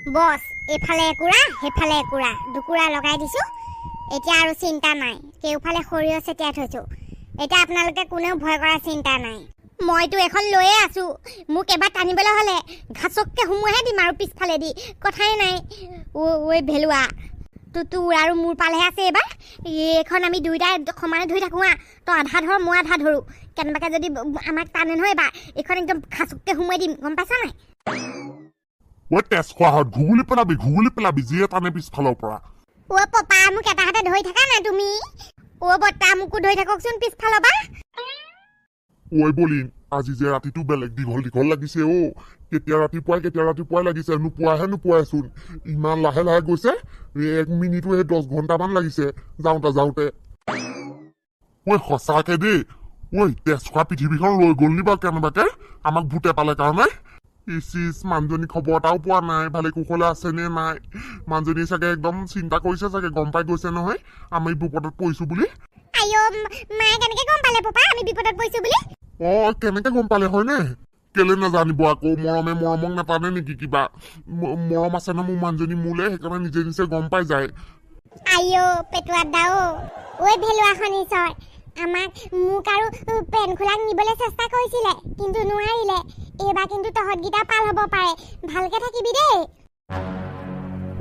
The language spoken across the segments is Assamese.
বছ এইফালে একুৰা সেইফালে একুৰা। দুকুৰা লগাই দিছোঁ। এতিয়া আৰু চিন্তা নাই। কেওফালে সৰিয়হ ছটিয়াই থৈছোঁ। এতিয়া আপোনালোকে কোনেও ভয় কৰা চিন্তা নাই। মইতো এখন লৈয়ে আছোঁ। মোক এবাৰ টানিবলৈ হ'লে ঘাচককৈ সোমোৱাহে দিম আৰু পিছফালেদি। কথাই নাই। ঐ ভেলুৱা। তো তোৰ আৰু মোৰ পালেহে আছে এইবাৰ। এইখন আমি দুয়োটাই সমানে ধৰি থাকোঁ হা। তই আধা ধৰ মই আধা ধৰোঁ। কেনেবাকৈ যদি আমাক টানে নহয় এইবাৰ। এইখন একদম ঘাচককৈ সোমোৱাই দিম। গম পাইছা নাই? ঐ তেজ খোৱা ঘুগুলি পেলাবি ঘুগুলি পেলাবি যিয়ে টানে পিছফালৰ পৰা। অ' পপা মোক এটা হাতে ধৰি থাকা নাই তুমি? অ' বৰ্তা মোকো ধৰি থাককচোন পিছফালৰ পৰা। ঐ বলিন আজি যে ৰাতিটো বেলেগ দীঘল দীঘল লাগিছে অ কেতিয়া ৰাতিপুৱাই কেতিয়া ৰাতিপুৱাই লাগিছে নোপোৱাহে নোপোৱাইচোন ইমান লাহে লাহে গৈছে এক মিনিটো সেই দহ ঘন্টামান লাগিছে যাওঁতে যাওঁতে। ঐ সঁচাকে দেই ঐ তেজ খোৱা পৃথিৱীখন লৈ গ'ল নি বাৰু কেনেবাকে? আমাক ভূতে পালে কাৰণে। ইচ ইচ মানুহজনী খবৰ এটাও পোৱা নাই ভালে কুশলে আছে নে নাই? মানুহজনী চাগে একদম চিন্তা কৰিছে চাগে গম পাই গৈছে নহয় আমি বিপদত পৰিছো বুলি। অ কেনেকে গম পালে হয়নে? কেলে নাজানিব আকৌ মৰমে মৰমক নাটানে নেকি কিবা? মৰম আছে ন মোৰ মানুহজনী মোলে সেইকাৰণে নিজে নিজে গম পাই যায়। আইঅ ঐ ভেলুৱা আমাক মোক আৰু পেন খোলাক নিবলৈ চেষ্টা কৰিছিলে কিন্তু নোৱাৰিলে। এইবাৰ কিন্তু তহঁতকেইটা পাল হ'ব পাৰে। ভালকে থাকিবি দেই।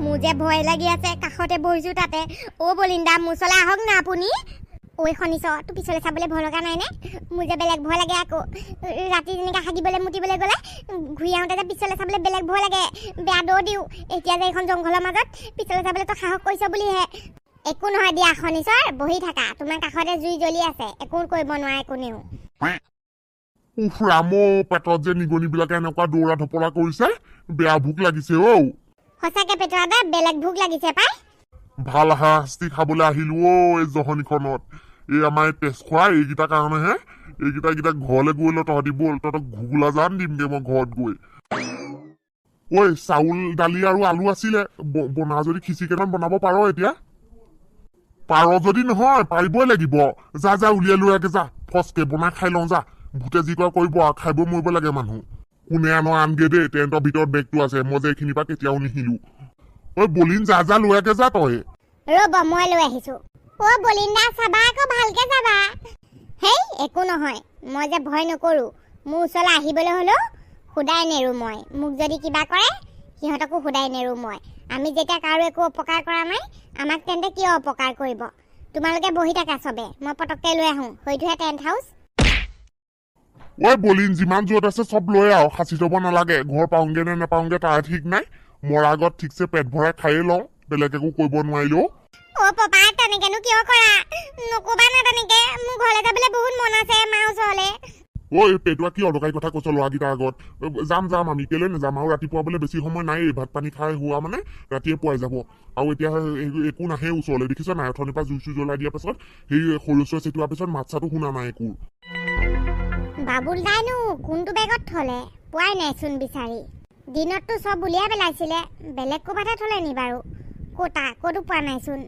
মোৰ যে ভয় লাগি আছে কাষতে বহিছোঁ তাতে। অ' বলিন্দা মোৰ ওচৰলৈ আহক না আপুনি। ঐ শনিশ্চৰ তোৰ পিছলৈ চাবলৈ ভয় লগা নাইনে মোৰ যে বেলেগ ভয় লাগে আকৌ। ৰাতি যেনেকৈ হাগিবলৈ মুতিবলৈ গ'লে ঘূৰি আহোঁতে যে পিছলৈ চাবলৈ বেলেগ ভয় লাগে। বেয়া দৌৰ দিওঁ। এতিয়া যে এইখন জংঘলৰ মাজত পিছলৈ চাবলৈ তই সাহস কৰিছ বুলিহে। একো নহয় দিয়া শনিশ্চৰ বহি থাকা। তোমাৰ কাষতে জুই জ্বলি আছে। একো কৰিব নোৱাৰে কোনেও। উফ ৰাম পেটত যে নিগনিবিলাকে এনেকুৱা দৌৰা ধপৰা কৰিছে বেয়া ভোক লাগিছে ঔ। সঁচাকে পেটুৱা দা বেলেগ ভোক লাগিছে পাই। ভাল শাস্তি খাবলৈ আহিলো ঔ এই জহনিখনত। এই আমাৰ এই তেজ খোৱা এইকেইটাৰ কাৰণেহে এইকেইটা এইকেইটা ঘৰলৈ গৈ লৈ তহঁতি ব'ল তহঁতক ঘুগুলা জান দিমগে মই ঘৰত গৈ। ঐ চাউল দালি আৰু আলু আছিলে বনা যদি খিচিৰি কেইটামান বনাব পাৰ এতিয়া? পাৰ যদি নহয় পাৰিবই লাগিব। যা যা উলিয়াই লৈ আগে যা ফচকে বনাই খাই লওঁ যা। ভূতে যি কৰা কৰিব আৰু খাই বৈ মৰিব লাগে মানুহ। কোনে আনো আনগে দেই টেণ্টৰ ভিতৰত বেগটো আছে মই যে এইখিনিৰ পৰা কেতিয়াও নিহিলো। ঐ বলিন যা যা লৈ আগে যা তই। ৰ'ব মই লৈ আহিছো। অ' বলিন্দা চাবা আকৌ ভালকে চাবা। হেই একো নহয় মই যে ভয় নকৰো। মোৰ ওচৰলৈ আহিবলৈ হ'লেও সোধাই নেৰো মই। মোক যদি কিবা কৰে সিহঁতকো সোধাই নেৰো মই। আমি যেতিয়া কাৰো একো অপকাৰ কৰা নাই আমাক তেন্তে কিয় অপকাৰ কৰিব? তোমালোকে বহি থাকা চবে মই পটককৈ লৈ আহোঁ। হয়তোহে টেণ্ট হাউচ ঐ বলিন যিমান য'ত আছে চব লৈ আহ সাঁচি থব নালাগে। ঘৰ পাওঁগে নে নাপাওঁগে তাৰ ঠিক নাই। মৰা আগত ঠিকছে পেট ভৰাই খায়ে লওঁ বেলেগ একো কৰিব নোৱাৰিলেও অ' পাপা তেনেকেনো কিয় কৰা? নক'বা না তেনেকে। মোৰ ঘৰলৈ যাবলৈ বহুত মন আছে মাৰ ওচৰলৈ। ঐ পেটুৱা কি অদৰকাৰী কথা কৈছ ল'ৰাকেইটাৰ আগত? যাম যাম আমি কেলৈ নাযাম? আৰু ৰাতিপুৱা বোলে বেছি সময় নাই ভাত পানী খাই হোৱা মানে ৰাতিয়ে পুৱাই যাব। আৰু এতিয়া একো নাহে ওচৰলৈ দেখিছ নাই? অথনিৰ পৰা জুই চুই জ্বলাই দিয়াৰ পাছত সেই সৰু চৰাই চেটোৱাৰ পিছত মাত চাতো শুনা নাই একো। বাবুল দাইনো কোনটো বেগত থলে? পোৱাই নাইচোন বিচাৰি। দিনততো চব উলিয়াই পেলাইছিলে বেলেগ ক'ৰবাতহে থলে নি বাৰু। ক'তা ক'তো পোৱা নাইচোন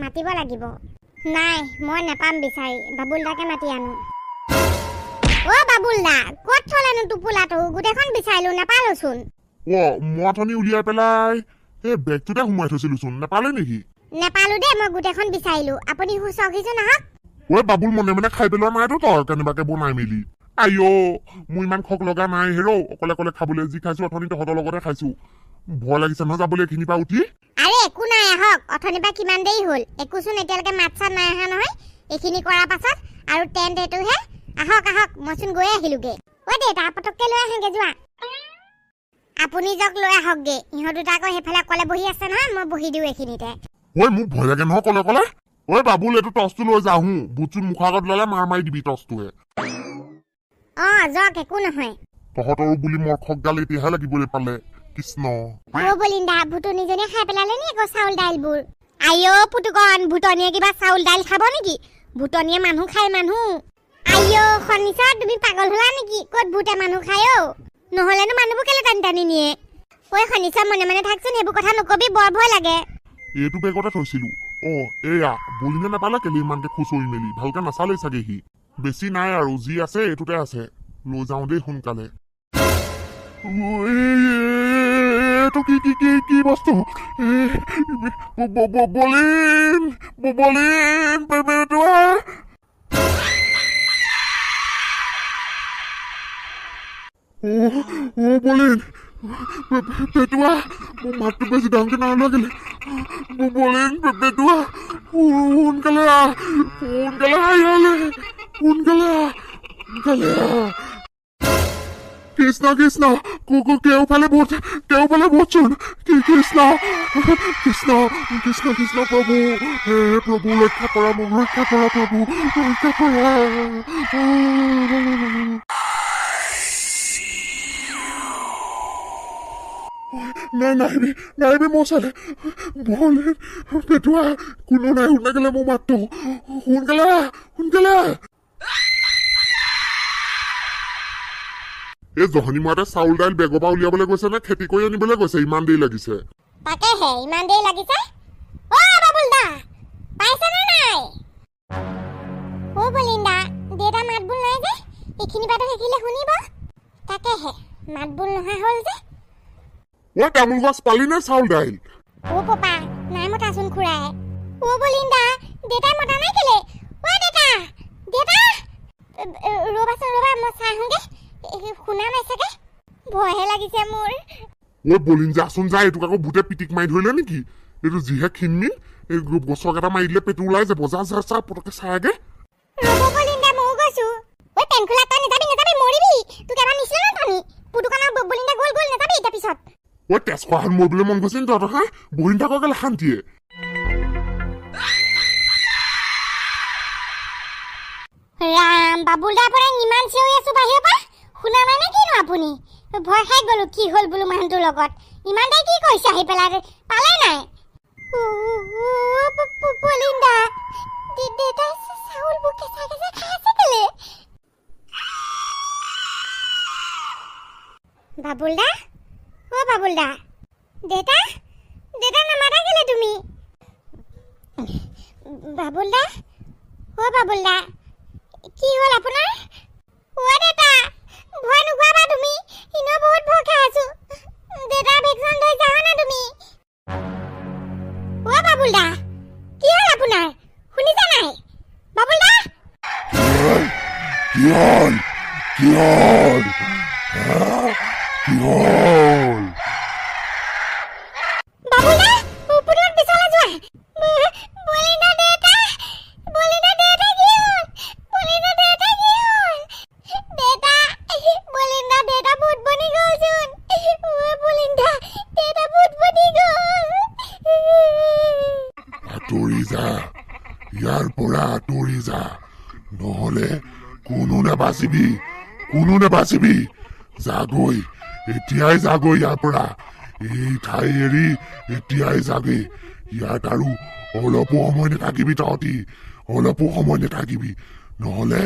মাতিব লাগিব। নাই মই নাপাম বিচাৰি বাবুল দাকে মাতি আনো। অ' বাবুল দা ক'ত থলেনো টোপোলাটো গোটেইখন বিচাৰিলো নাপালোচোন অ মই অথনি উলিয়াই পেলাই এই বেগটোতে সোমাই থৈছিলোচোন নাপালে নেকি? নেপালো দেই মই গোটেইখন বিচাৰিলো। আপুনি চকিচোন আহক ঐ বাবুল মনে মনে খাই পেলোৱা নাইতো তই কেনেবাকে বনাই মেলি। আইঅ মোৰ ইমান খক লগা নাই হেৰৌ অকলে অকলে খাবলৈ যি খাইছো অথনি তহঁতৰ লগতে খাইছো। ভয় লাগিছে নহয় যাবলৈ এইখিনিৰ পৰা উঠি? আৰে একো নাই আহক অথনিৰ পৰা কিমান দেৰি হ'ল? একোচোন এতিয়ালৈকে মাত চাত নাই অহা নহয়। এইখিনি কৰাৰ পাছত আৰু টেণ্ট এইটোহে। আহক আহক মইচোন গৈ আহিলোগে। অ' দেউতা পটককৈ লৈ আহোগে যোৱা। আপুনি যাওক লৈ আহকগে। ইহঁত দুটা আকৌ সেইফালে অকলে বহি আছে নহয় মই বহি দিওঁ এইখিনিতে। ঐ মোক ভয় লাগে নহয় কলে কলে ঐ বাবুল এইটো টচটো লৈ যাওঁ বুটচুট মুখৰ আগত ল'লে মাৰ মাৰি দিবি টচটোৱে অঁ যাওক একো নহয় তহঁতৰো বুলি মৰ্খকডাল এতিয়াহে লাগিবলৈ পালে কৃষ্ণ অ' বলিন্দা ভুটনিজনীয়ে খাই পেলালে নি আকৌ চাউল দাইলবোৰ আইঅ' পুতুকন ভুটনিয়ে কিবা চাউল দাইল খাব নেকি ভুটনিয়ে মানুহ খায় মানুহ আইঅ' শনিশ্চৰ তুমি পাগল হ'লা নেকি ক'ত ভূতে মানুহ খায় অ' নহ'লেনো মানুহবোৰ কেলে টানি টানি নিয়ে ঐ শনিশ্চৰ মনে মনে থাকচোন সেইবোৰ কথা নকবি বৰ ভয় লাগে এইটো বেগতে থৈছিলো অ এয়া বলিনে নাপালে কেলে? ইমানকে খুচৰি মেলি ভালকে নাচালেই চাগে সি বেছি নাই আৰু যি আছে এইটোতে আছে। লৈ যাওঁ দেই সোনকালে। পে- পে- পেটুৱা মোৰ মাতটো বেছি ডাঙৰকে নালাগিলে ব- বলিন পে- পেটুৱা সোনকালে আহ সোনকালে আহ ইয়ালে সোনকালে আহ সোনকালে আহ কৃষ্ণ কৃষ্ণ কু- কেওফালে ভূত কেওফালে ভূতচোন কি কৃষ্ণ কৃষ্ণ কৃষ্ণ কৃষ্ণ প্ৰভু হে প্ৰভু ৰক্ষা কৰা মোক ৰক্ষা কৰা প্ৰভু ৰক্ষা কৰা নাই নাই ইমান দেৰি লাগিছে। ঐ তামোল গছ পালি নে চাউল দাইল অ পপা নাই মতাচোন খুৰাই অ বলিন্দা দেউতাই মতা নাই কেলে অ দেউতা দেউতা এ, এ, ৰ'বাচোন ৰ'বা মই চাই আহোঁগে এ, শুনা নাই চাগে ভয়হে লাগিছে মোৰ ঐ বলিন যাচোন যা এইটোক আকৌ ভূতে পিটিক মাৰি ধৰিলে নেকি এইটো যিহে ক্ষীণমিন এই গছৰ কেইটা মাৰি দিলে পেটু ওলাই যাব যা যা যা পটকে চায়গে ৰ'ব বলিন্দা ময়ো গৈছো ঐ পেন খোলা তই নাযাবি নাযাবি মৰিবি তোক এবাৰ নিছিলে ন টনি পুতুকানৰ বলিন্দা গ'ল গ'ল নাযাবি এতিয়া পিছত তেজ খোৱাখন মৰিবলৈ মন গৈছে নি তহঁতৰ হা বহিন থাকক কেলে শান্তিয়ে ৰাম বাবুলদাৰ পৰা ইমান চিঞৰি আছো বাহিৰৰ পৰা শুনা নাই কিনো আপুনি ভয় খাই গলো কি হ'ল বোলো মানুহটোৰ লগত ইমান দেৰি কি কৰিছে আহি পেলাই পালে নাই পলিন্দা দেউতাই চাউলবোৰ বাবুলদা অ বাবুলদা দেউতা দেউতা নামাতা কেলে তুমি? বাবুলদা অ বাবুলদা কি হ'ল আপোনাৰ অ' দেউতা ভয় নোখোৱাবা তুমি এনেও বহুত ভয় খাই আছো। দেউতাৰ ভেকচিন লৈ যাবা না তুমি? অ' বাবুলদা কি হ'ল আপোনাৰ? শুনিছা নাই? বাবুলদা? কি হ'ল কি হ'ল হা? কি হ'ল বাবুলদা ওপৰত পিছলৈ যোৱা ব- বলিন্দা দেউতা বলিন্দা দেউতা কি হ'ল? বলিন্দা দেউতা কি হ'ল? দেউতা বলিন্দা দেউতা ভূত বনি গ'লচোন অ' বলিন্দা দেউতা ভূত বনি গ'ল। আঁতৰি যা ইয়াৰ পৰা আঁতৰি যা। নহ'লে কোনো নাবাচিবি কোনো নাবাচিবি যাগৈ এতিয়াই যাগৈ ইয়াৰ পৰা। এই ঠাই এৰি এতিয়াই যাগে। ইয়াত আৰু অলপো সময় নাথাকিবি তহঁতি। অলপো সময় নাথাকিবি। নহ'লে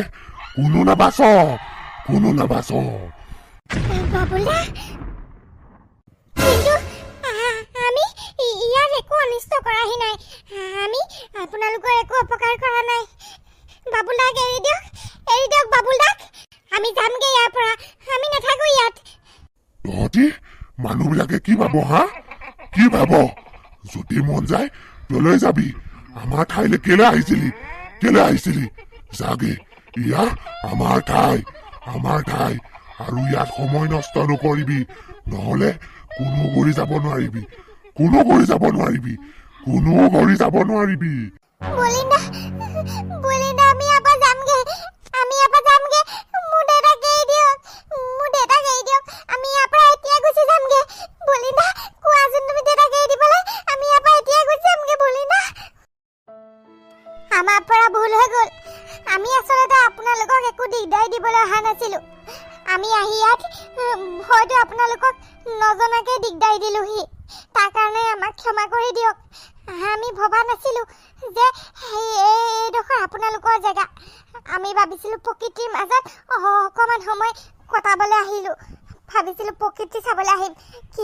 কোনো নাবাচ কোনো নাবাচ আমি যামগে ইয়াৰ পৰা। আমি নাথাকো ইয়াত। তহঁতি মানুহবিলাকে কি ভাব হা? কি ভাব? যদি মন যায় তলৈ যাবি। আমাৰ ঠাইলৈ কেলে আহিছিলি? কেলে আহিছিলি? যাগে। ইয়াত আমাৰ ঠাই আমাৰ ঠাই। আৰু ইয়াত সময় নষ্ট নকৰিবি। নহ'লে কোনো কৰি যাব নোৱাৰিবি। কোনো কৰি যাব নোৱাৰিবি। কোনো কৰি যাব নোৱাৰিবি।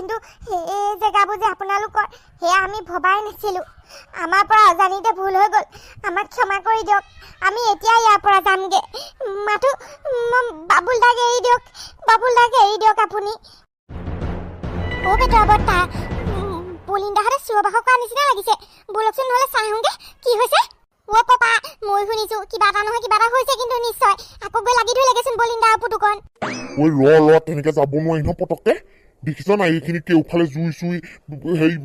কিন্তু এই জেগাবোৰ যে আপোনালোকৰ সেয়া আমি ভবাই নাছিলো। আমাৰ পৰা অজানিতে ভুল হৈ গ'ল। আমাক ক্ষমা কৰি দিয়ক। আমি এতিয়া ইয়াৰ পৰা যামগে। মাথো বাবুল দাক এৰি দিয়ক। বাবুল দাক এৰি দিয়ক আপুনি। অ' পেটৰ বৰ্তা বলিন্দাহঁতে চিঞৰ বাখৰ কৰা নিচিনা লাগিছে। বলকচোন নহ'লে চাই আহোঁগে। কি হৈছে? অ' পাপা মই শুনিছোঁ কিবা এটা নহয় কিবা এটা হৈছে কিন্তু নিশ্চয়। আকৌ গৈ লাগি ধৰিলেগেচোন বলিন্দাৰ পুতুকণ ঐ ৰ ৰ তেনেকে যাব নোৱাৰি ন পটককে দেখিছ নাই এইখিনি কেওফালে জুই চুই, হেৰি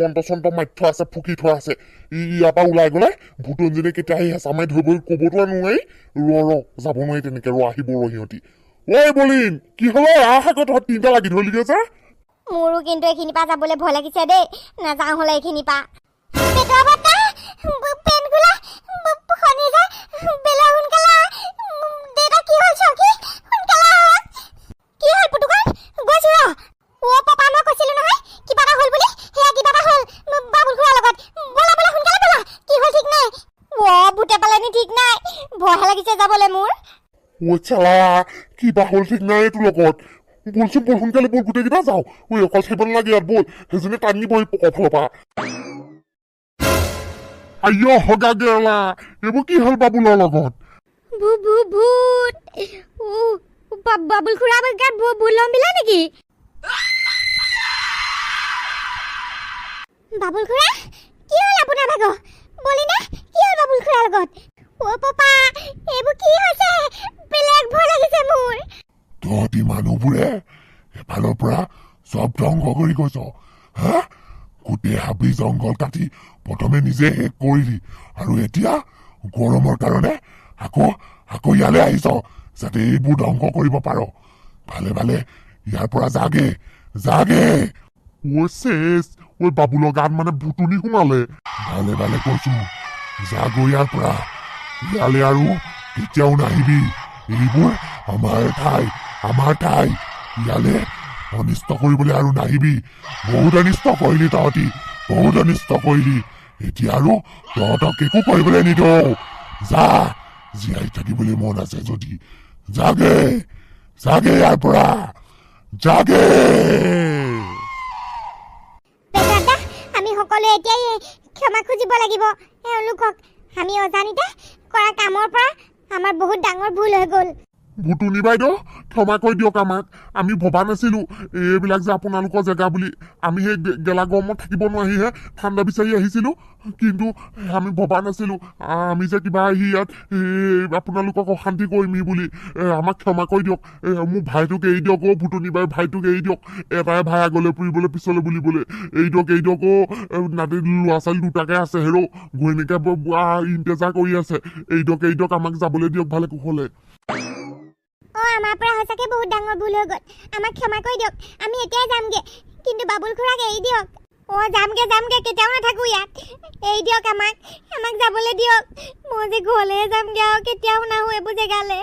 মন্ত্ৰ চন্ত্ৰ মাৰি থোৱা আছে, ফুকি থোৱা আছে। ইয়াৰ পৰা ওলাই গ'লে ভূতঞ্জনে কেতিয়া আহি হেঁচা মাৰি ধৰিব ক'বতো আৰু নোৱাৰি। ৰ ৰ, যাব নোৱাৰি তেনেকে, ৰ আহিব ৰ সিহঁতি। ঐ, বলিন, কি হ'ল? আহ আকৌ তহঁত তিনিটা লাগি ধৰিলিগে যে। মোৰো কিন্তু এইখিনিৰ পৰা যাবলৈ ভয় লাগিছে দেই। নাযাওঁ হ'লে শনি যে, বেলা গৈছো ৰ অ' পাপা মই কৈছিলো নহয় কিবা এটা হ'ল বুলি? সেয়া কিবা এটা হ'ল। উম, বাবুল খুৰাৰ লগত। ব'লা ব'লা সোনকালে ব'লা। কি হ'ল ঠিক নাই? অ' ভূতে পালেনি ঠিক নাই। ভয়হে লাগিছে যাবলৈ মোৰ। ঐ চালা কিবা হ'ল ঠিক নাই তোৰ লগত। বলচোন বল সোনকালে বল গোটেইকেইটা যাওঁ। ঐ অকল থাকিব নালাগে ইয়াত বল। সেইজনে টানি নিব এই পকৰ ফালৰ পৰা। আইয় হগা গেলা। এইবোৰ কি হ'ল বাবুলৰ লগত? ভূ ভূ ভূত। ও বা- বাবুল খুৰা গাত ভূ ভূত লম্বিলা নেকি? বাবুল খুৰা কি হ'ল আপোনাৰ ভাগৰ? বলিনা? কি হ'ল বাবুল খুৰাৰ লগত? অ' পাপা এইবোৰ কি হৈছে? বেলেগ ভয় লাগিছে মোৰ। তহঁতি মানুহবোৰে এফালৰ পৰা চব ধ্বংস কৰি গৈছ হা? গোটেই হাবি জংঘল কাটি প্ৰথমে নিজে শেষ কৰিলি আৰু এতিয়া গৰমৰ কাৰণে আকৌ আকৌ ইয়ালৈ আহিছ। যাতে এইবোৰ ধ্বংস কৰিব পাৰ। ভালে ভালে ইয়াৰ পৰা যাগে যাগে ঐ চেচ ঐ বাবুলৰ গাত মানে ভুতুনি সোমালে। ভালে ভালে কৈছো যাগৈ ইয়াৰ পৰা। ইয়ালে আৰু কেতিয়াও নাহিবি। এইবোৰ আমাৰ ঠাই আমাৰ ঠাই। ইয়ালে অনিষ্ট কৰিবলৈ আৰু নাহিবি। বহুত অনিষ্ট কৰিলি তহঁতি বহুত অনিষ্ট কৰিলি। এতিয়া আৰু তহঁতক একো কৰিবলৈ নিদিওঁ। যা জীয়াই থাকিবলৈ মন আছে যদি। যাগে যাগে ইয়াৰ পৰা পেটাদা আমি সকলোৱে এতিয়াই ক্ষমা খুজিব লাগিব। এওঁলোকক আমি অজানিতে কৰা কামৰ পৰা আমাৰ বহুত ডাঙৰ ভুল হৈ গ'ল। ভুতুনি বাইদেউ ক্ষমা কৰি দিয়ক আমাক। আমি ভবা নাছিলো এইবিলাক যে আপোনালোকৰ জেগা বুলি। আমি সেই গেলা গৰমত থাকিব নোৱাৰিহে ঠাণ্ডা বিচাৰি আহিছিলো। কিন্তু আমি ভবা নাছিলো আমি যে কিবা আহি ইয়াত আপোনালোকক অশান্তি কৰিমি বুলি। আমাক ক্ষমা কৰি দিয়ক। মোৰ ভাইটোক এৰি দিয়ক অ' ভুতুনি বাই ভাইটোক এৰি দিয়ক। এটাই ভাই আগলৈ ফুৰিবলৈ পিছলৈ বুলিবলৈ। এৰি দিয়ক এৰি দিয়ক অ' নাতি ল'ৰা ছোৱালী দুটাকে আছে হেৰৌ। ব- ইণ্টেজাৰ কৰি আছে। এৰি দিয়ক এৰি দিয়ক আমাক যাবলৈ দিয়ক ভালে কুশলে। আমাৰ পৰা সঁচাকে বহুত ডাঙৰ ভুল হৈ গ'ল। আমাক ক্ষমা কৰি দিয়ক। আমি এতিয়াই যামগে। কিন্তু বাবুল খুৰাক এৰি দিয়ক। অ যামগে যামগে। কেতিয়াও নাথাকো ইয়াত। এৰি দিয়ক আমাক। আমাক যাবলৈ দিয়ক। মই যে ঘৰলৈ যামগে আৰু কেতিয়াও নাহো এইবোৰ জেগালৈ।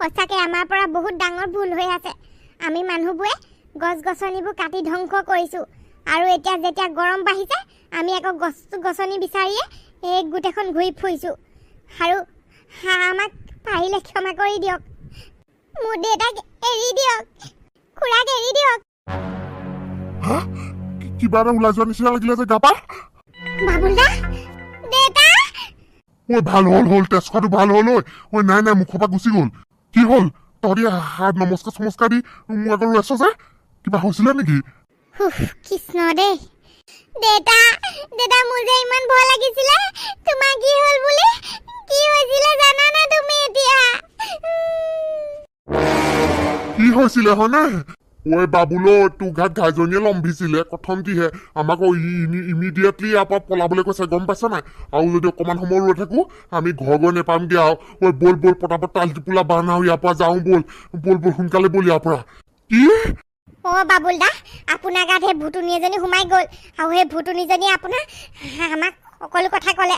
সঁচাকে আমাৰ পৰা বহুত ডাঙৰ ভুল হৈ আছে। আমি মানুহবোৰে গছ গছনিবোৰ কাটি ধ্বংস কৰিছোঁ। আৰু এতিয়া যেতিয়া গৰম বাঢ়িছে আমি আকৌ গছ গছনি বিচাৰিয়ে এই গোটেইখন ঘূৰি ফুৰিছোঁ। আৰু হা আমাক পাৰিলে ক্ষমা কৰি দিয়ক। মোৰ দেউতাক এৰি দিয়ক। খুৰাক এৰি দিয়ক। হা? কিবা এটা ওলাই যোৱা নিচিনা লাগিলে যে গাপা বাবুলদা দেউতা! ঐ ভাল হ'ল হ'ল তেজ খোৱাটো ভাল হ'ল ঐ ঐ নাই নাই মুখৰ পৰা গুচি গ'ল। কি হ'ল? তহঁতি হাত নমস্কাৰ চমস্কাৰ দি মোৰ আগত ৰৈ আছ যে। কিবা হৈছিলে নেকি? কৃষ্ণ দেই। দেউতা দেউতা মোৰ যে ইমান ভয় লাগিছিলে। তোমাৰ কি হ'ল বুলি? কি হৈছিলে জানানে তুমি এতিয়া? হৈছিলে হয়নে? ঐ বাবুলো তোৰ গাত ঘাইজনীয়ে লম্ভিছিলে কথমটিহে আমাক ইমিডিয়েটলি ইয়াৰ পৰা পলাবলৈ কৈছে গম পাইছ নাই? আৰু যদি অকণমান সময় ৰৈ থাকো আমি ঘৰ গৈ নেপামগে আৰু ঐ ব'ল ব'ল পটাপট তাল টোপোলা বান আৰু ইয়াৰ পৰা যাওঁ ব'ল। ব'ল ব'ল সোনকালে ব'ল ইয়াৰ পৰা। কি? অ বাবুলদা আপোনাৰ গাত সেই ভুতুনি এজনী সোমাই গ'ল। আৰু সেই ভুতুনিজনী আপোনাৰ আমাক সকলো কথা ক'লে।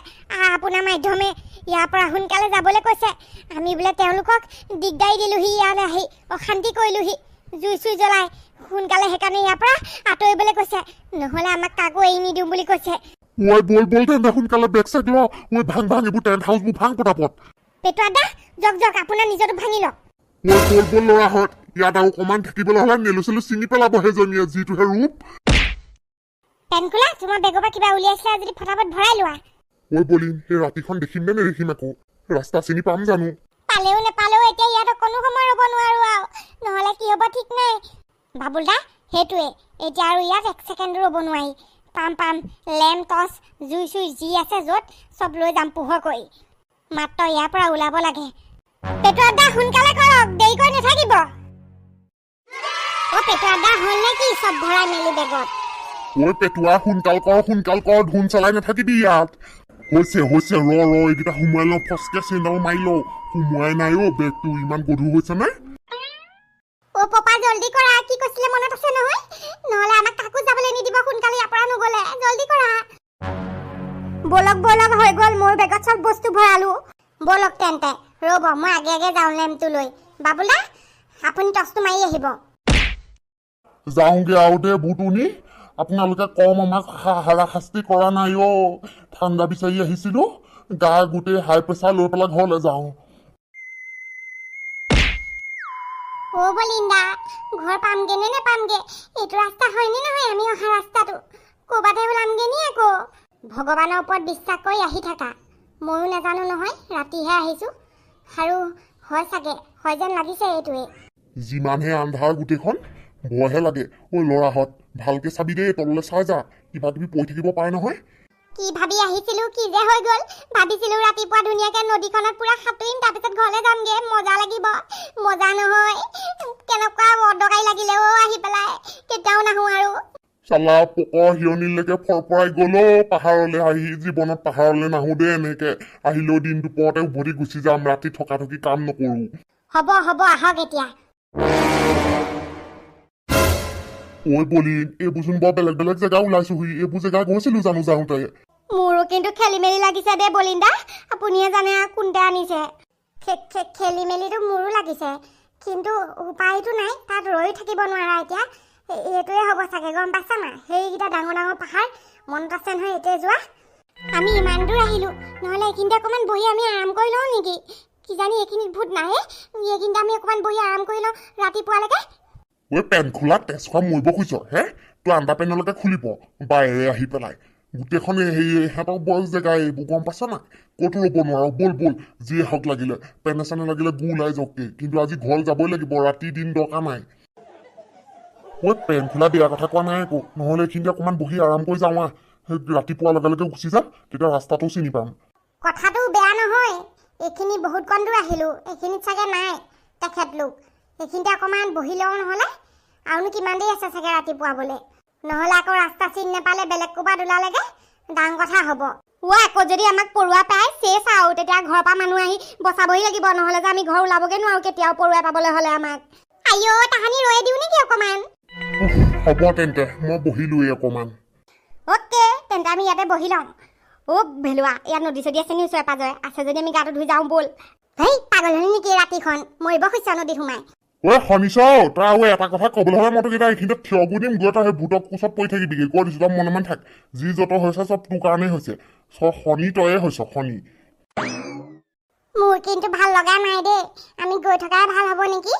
আপোনাৰ মাধ্যমে ইয়াৰ পৰা সোনকালে যাবলৈ কৈছে। আমি বোলে তেওঁলোকক দিগদাৰি দিলোহি ইয়ালৈ আহি অশান্তি কৰিলোহি। জুই চুই জ্বলাই সোনকালে সেইকাৰণে ইয়াৰ পৰা আঁতৰিবলৈ কৈছে। নহ'লে আমাক কাকো এৰি নিদিওঁ বুলি কৈছে। ঐ ব'ল ব'ল তেন্তে সোনকালে বেগ চেগ ল ঐ ভাং ভাং এইবোৰ টেণ্ট হাউচবোৰ ভাং পটাপট। পেটুৱা দা জক জক আপোনাৰ নিজৰটো ভাঙি লওক। ঐ ব'ল ব'ল ল'ৰাহঁত ইয়াত আৰু অকণমান থাকিবলৈ হ'লে নেলু চেলু ছিঙি পেলাব সেইজনীয়ে যিটোহে ৰূপ। পেনকুলা তোমাৰ বেগৰ পৰা কিবা উলিয়াইছিলা যদি ফটাফট ভৰাই লোৱা। ঐ বলিন সেই ৰাতিখন দেখিম নে নেদেখিম আকৌ? ৰাস্তা চিনি পাম জানো? পালেও নেপালেও এতিয়া ইয়াত অকণো সময় ৰ'ব নোৱাৰো আৰু। নহ'লে কি হ'ব ঠিক নাই? বাবুল দা সেইটোৱে। এতিয়া আৰু ইয়াত এক ছেকেণ্ডো ৰ'ব নোৱাৰি। পাম পাম। লেম্প টৰ্চ জুই চুই যি আছে য'ত চব লৈ যাম পোহৰ কৰি মাত্ৰ ইয়াৰ পৰা ওলাব লাগে। পেটুৱা দা সোনকালে কৰক। দেৰি কৰি নাথাকিব। অ পেটুৱা দা হ'ল নে কি চব ভৰাই মেলি বেগত। ঐ পেটুৱা সোনকাল কৰ সোনকাল কৰ ধুন চলাই নাথাকিবি ইয়াত হৈছে হৈছে ৰ ৰ এইকেইটা সোমোৱাই লওঁ ফচকে চেইনডাল মাৰি লওঁ সোমোৱাই নাই অ' বেগটো ইমান গধুৰ হৈছে নে অ পপা জল্দি কৰা কি কৈছিলে মনত আছে নহয় নহ'লে আমাক কাকো যাবলৈ নিদিব সোনকালে ইয়াৰ পৰা নগ'লে জল্দি কৰা বলক বলক হৈ গ'ল মোৰ বেগত চব বস্তু ভৰালো বলক তেন্তে ৰ'ব মই আগে আগে যাওঁ লেম্পটো লৈ বাবুলা আপুনি টচটো মাৰি আহিব যাওঁগে আৰু দে বুটুনি আপোনালোকে কম আমাক হাৰাশাস্তি কৰা নাই অ' ঠাণ্ডা বিচাৰি আহিছিলো গা গোটেই হাই প্ৰেছাৰ লৈ পেলাই ঘৰলৈ যাওঁ। অ বলিন্দা ঘৰ পামগে নে নেপামগে? এইটো ৰাস্তা হয়নে নহয় আমি অহা ৰাস্তাটো? ক'ৰবাতে ওলামগে নি আকৌ? ভগৱানৰ ওপৰত বিশ্বাস কৰি আহি থাকা। ময়ো নাজানো নহয় ৰাতিহে আহিছো। আৰু হয় চাগে হয় যেন লাগিছে এইটোৱে। যিমানহে আন্ধাৰ গোটেইখন ভয়হে লাগে ঐ ল'ৰাহঁত। ভালকে চাবি দেই তললৈ চাই যা। কিবা কিবি পৰি থাকিব পাৰে নহয়। কি ভাবি আহিছিলো কি যে হৈ গ'ল। ভাবিছিলো ৰাতিপুৱা ধুনীয়াকে নদীখনত পুৰা সাঁতুৰিম তাৰপিছত ঘৰলৈ যামগে। মজা লাগিব। মজা নহয়। কেনেকুৱা অদৰকাৰী লাগিলে অ আহি পেলাই। কেতিয়াও নাহো আৰু। চালা পকৰ হিৰণিলৈকে ফৰফৰাই গ'ল অ' পাহাৰলৈ আহি। জীৱনত পাহাৰলৈ নাহো দেই এনেকে। আহিলেও দিন দুপৰতে উভতি গুচি যাম। ৰাতি থকা থকি কাম নকৰো। হ'ব হ'ব আহক এতিয়া। ঐ বলি এইবোৰচোন বৰ বেলেগ বেলেগ জেগা ওলাইছোহি এইবোৰ জেগা গৈছিলো জানো যাওঁতে। মোৰো কিন্তু খেলি মেলি লাগিছে দেই বলিন্দা আপুনিয়ে জানে কোনটা আনিছে। খেলি মেলিটো মোৰো লাগিছে কিন্তু উপায়টো নাই তাত ৰৈ থাকিব নোৱাৰা এতিয়া। এইটোৱে হ'ব চাগে গম পাইছা না সেইকেইটা ডাঙৰ ডাঙৰ পাহাৰ মনত আছে নহয় এতিয়া যোৱা। আমি ইমান দূৰ আহিলো নহ'লে এইখিনিতে অকণমান বহি আমি আৰাম কৰি লওঁ নেকি? কিজানি এইখিনিত ভূত নাহে এইখিনিতে আমি অকণমান বহি আৰাম কৰি লওঁ ৰাতিপুৱালৈকে। ঐ পেণ্ট খোলা তেজ খোৱা মৰিব খুজিছ হে? তোৰ আণ্ডা পেণ্টলৈকে খুলিব বায়েৰে আহি পেলাই। গোটেইখন হেৰি সিহঁতৰ বৰ জেগা এইবোৰ গম পাইছ না ক'তো ৰ'ব নোৱাৰ ব'ল ব'ল যিয়ে হওক লাগিলে। পেনে চেনে লাগিলে গু ওলাই যাওকগে কিন্তু আজি ঘৰ যাবই লাগিব ৰাতি দিন দৰকাৰ নাই। ঐ পেণ্ট খোলা বেয়া কথা কোৱা নাই একো নহ'লে এইখিনিতে অকণমান বহি আৰাম কৰি যাওঁ আহ। সেই ৰাতিপুৱা লগে লগে গুচি যাম তেতিয়া ৰাস্তাটো চিনি পাম। কথাটো বেয়া নহয় এইখিনি বহুত কণ দূৰ আহিলোঁ এইখিনিত চাগে নাই তেখেতলোক। এইখিনিতে অকণমান বহি লওঁ নহ'লে। আৰুনো কিমান দেৰি আছে চাগে ৰাতিপুৱাবলৈ নহ'লে আকৌ ৰাস্তা চিনি নাপালে বেলেগ ক'ৰবাত ওলালেগে? ডাঙৰ কথা হ'ব। ও আকৌ যদি আমাক পৰুৱা পায় চেচ আৰু তেতিয়া ঘৰৰ পৰা মানুহ আহি বচাবহি লাগিব। নহ'লে যে আমি ঘৰ ওলাবগৈ নোৱাৰোঁ। কেতিয়াও পৰুৱা পাবলৈ হ'লে আমাক। আইঅ তাহানি ৰৈ দিওঁ নেকি অকণমান? হ'ব তেন্তে। মই বহিলোৱেই অকণমান। অ'কে তেন্তে আমি ইয়াতে বহি লওঁ অ' ভেলুৱা ইয়াত নদী চদী আছে নি ওচৰে পাজৰে আছে যদি আমি গাটো ধুই যাওঁ ব'ল। হেই পাগল হলি নেকি ৰাতিখন? মৰিব খুজিছ নদীত সোমাই। ঐ শুনিছ? তই আৰু এটা কথা ক'বলৈ হ'লে মই তোক এতিয়া এইখিনিতে থিয় কৰি দিম গৈ তই সেই ভূতক কোচত পৰি থাকিবিগৈ কৈ দিছোঁ তই মনে মনে থাক। যি যত হৈছে চব তোৰ কাৰণেই হৈছে। চব শনি তয়ে হৈছ শনি। মোৰ কিন্তু ভাল লগা নাই দেই। আমি গৈ থকাই ভাল হ'ব নেকি?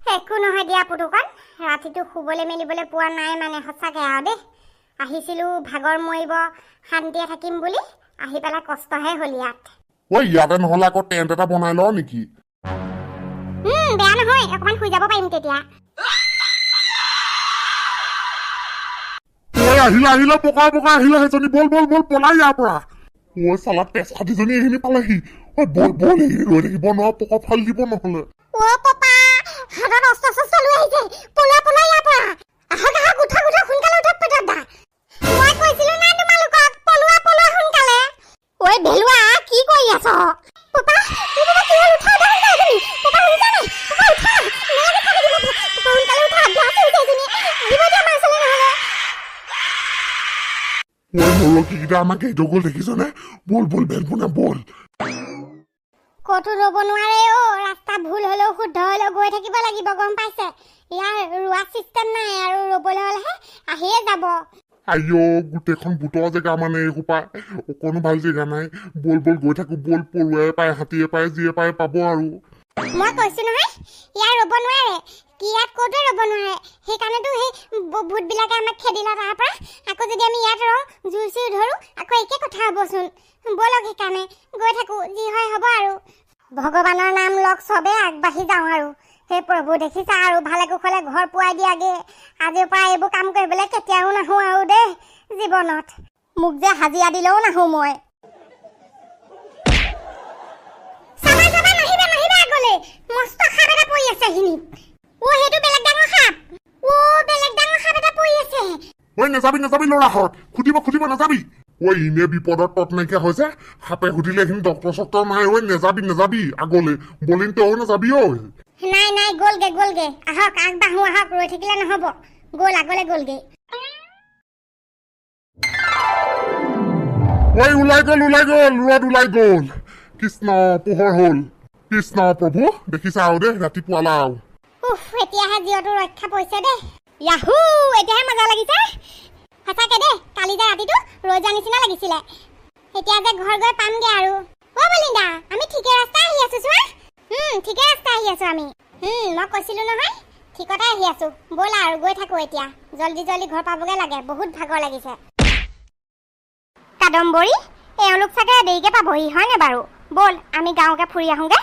একো নহয় দিয়া পুতুকণ ৰাতিটো শুবলৈ মেলিবলৈ পোৱা নাই মানে সঁচাকৈ আৰু দেই। আহিছিলোঁ ভাগৰ মৰিব শান্তিয়ে থাকিম বুলি। আহি পেলাই কষ্টহে হ'ল ইয়াত। ঐ ইয়াতে নহ'লে আকৌ টেণ্ট এটা বনাই ল নেকি? বেয়া নহয় অকণমান শুই যাব পাৰিম তেতিয়া। ঐ আহিলে আহিলে পকা পকা আহিলে সেইজনী বল বল বল পলাই ইয়াৰ পৰা। ঐ চালা তেজ খাটিজনী এইখিনি পালেহি। ঐ বল বল এইখিনি ৰৈ থাকিব নোৱাৰ পকা ফালি দিব নহ'লে। অ' পাপা হাতত অস্ত্ৰ শস্ত্ৰ লৈ আহিছে। পলোৱা পলোৱা ইয়াৰ পৰা। আহক আহক উঠা উঠা সোনকালে উঠক পেটত দা। মই কৈছিলো নাই তোমালোকক পলোৱা পলোৱা সোনকালে। ঐ ভেলুৱা কি কৰি আছ? পাপা এই পাপা কি হ'ল? উঠা উঠা সোনকালে তুমি। পাপা শুনিছা নাই পাপা উঠা। নেলাগে থাকি দিব পাপা সোনকালে উঠা। বিয়া চলিছে এজনী আহিব দিয়া আমাৰ ওচৰলৈ নহ'লে ঐ নৰকীকেইটা আমাক এইটো গ'ল দেখিছনে বল বল বেলপুনা বল। ক'তো ৰ'ব নোৱাৰে অ' ৰাস্তা ভুল হ'লেও শুদ্ধ হ'লেও গৈ থাকিব লাগিব গম পাইছে? ইয়াৰ ৰোৱা চিষ্টেম নাই আৰু ৰ'বলৈ হ'লেহে আহিয়ে যাব। আইঅ গোটেইখন ভূতৰ জেগা মানে এইসোপা অকণো ভাল জেগা নাই। বল বল গৈ থাকো বল পৰুৱাই পায় হাতীয়ে পায় যিয়ে পায় পাব আৰু। মই কৈছো নহয় ইয়াৰ ৰ'ব নোৱাৰে। কি ইয়াত ক'তো ৰ'ব নোৱাৰে। সেইকাৰণেতো সেই ভূতবিলাকে আমাক খেদিলে তাৰ পৰা। আকৌ যদি আমি ইয়াত ৰওঁ জুই চুই ধৰোঁ আকৌ একে কথা হ'বচোন। ব'লক সেইকাৰণে গৈ থাকোঁ যি হয় হ'ব আৰু। ভগৱানৰ নাম লগ চবেই আগবাঢ়ি যাওঁ আৰু। হে প্ৰভু দেখিছা আৰু ভালে কুশলে ঘৰ পোৱাই দিয়াগে। আজিৰ পৰা এইবোৰ কাম কৰিবলৈ কেতিয়াও নাহো আৰু দেই জীৱনত। মোক যে হাজিৰা দিলেও নাহো মই। সাপ সুধিলে চক্তৰ নাই। ঐ নেযাবি নেযাবি। আগলৈ বলিন নাযাবি ঐ। নাই নাই গ'লগে গ'লগে। আহক আগবাঢ়ো আহক ৰৈ থাকিলে নহ'ব। গ'ল আগলৈ গ'লগে। ঐ ওলাই গ'ল ওলাই গ'ল ৰ'দ ওলাই গ'ল। কৃষ্ণ পোহৰ হ'ল। কৃষ্ণ প্ৰভু দেখিছা আৰু দেই ৰাতিপুৱালা আৰু উফ এতিয়াহে জীয়টো ৰক্ষা পৰিছে দেই। ইয়াহু এতিয়াহে মজা লাগিছে। সঁচাকে দেই কালি যে ৰাতিটো ৰৈ যোৱা নিচিনা লাগিছিলে। এতিয়া যে ঘৰ গৈ পামগে আৰু। অ' বলিন্দা আমি ঠিকে ৰাস্তা আহি আছো চোৱা হুম ঠিকে ৰাস্তা আহি আছো আমি। হুম মই কৈছিলো নহয় ঠিকতে আহি আছো। ব'লা আৰু গৈ থাকো এতিয়া। জল্দি জল্দি ঘৰ পাবগে লাগে বহুত ভাগৰ লাগিছে। কাদম্বৰী এওঁলোক চাগে দেৰিকে পাবহি হয়নে বাৰু? ব'ল আমি গাঁৱকে ফুৰি আহোঁগে।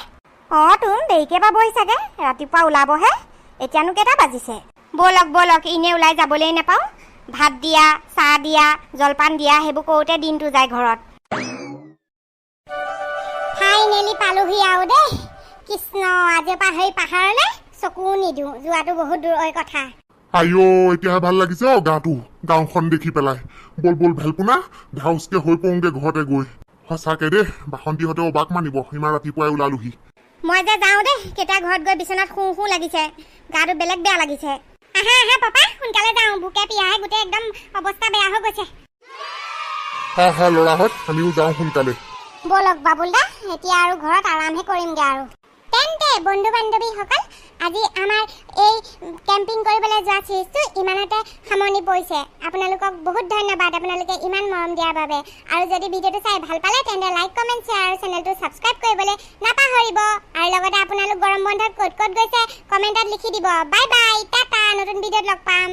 অঁ তোন দেৰিকে পাবহি চাগে। ৰাতিপুৱা ওলাবহে এতিয়ানো কেইটা বাজিছে? ব'লক ব'লক এনেই ওলাই যাবলৈ নাপাওঁ। ভাত দিয়া চাহ দিয়া জলপান দিয়া সেইবোৰ কৰোঁতে দিনটো যায় ঘৰত। ফাইনেলি পালোহি আৰু দেই। কৃষ্ণ আজিৰ পৰা সেই পাহাৰলৈ চকু নিদিওঁ যোৱাটো বহুত দূৰৈ কথা। আইঅ এতিয়াহে ভাল লাগিছে অ গাটো গাঁওখন দেখি পেলাই। বল বল ভেলপোনা ধাউচকে হৈ পৰোঁগে ঘৰতে গৈ। সঁচাকে দেই বাসন্তীহঁতে অবাক মানিব ইমান ৰাতিপুৱাই ওলালোহি। মই যে যাওঁ দেই কেতিয়া ঘৰত গৈ বিচনাত শুওঁ শুওঁ লাগিছে। গাটো বেলেগ বেয়া লাগিছে। আহা আহা পাপা সোনকালে যাওঁ ভোকে পিয়াহে গোটেই একদম অৱস্থা বেয়া হৈ গৈছে। হা হা ল'ৰাহঁত আমিও যাওঁ সোনকালে। ব'লক বাবুল দা এতিয়া আৰু ঘৰত আৰামহে কৰিমগে আৰু। তেন্তে বন্ধু বান্ধৱীসকল আজি আমাৰ এই কেম্পিং কৰিবলৈ যোৱা চিৰিজটো ইমানতে সামৰণি পৰিছে। আপোনালোকক বহুত ধন্যবাদ আপোনালোকে ইমান মৰম দিয়াৰ বাবে। আৰু যদি ভিডিঅ'টো চাই ভাল পালে তেন্তে লাইক কমেণ্ট শ্বেয়াৰ আৰু চেনেলটো ছাবস্ক্ৰাইব কৰিবলৈ নাপাহৰিব। আৰু লগতে আপোনালোক গৰম বন্ধত ক'ত ক'ত গৈছে কমেণ্টত লিখি দিব। বাই বাই টাটা নতুন ভিডিঅ'ত লগ পাম।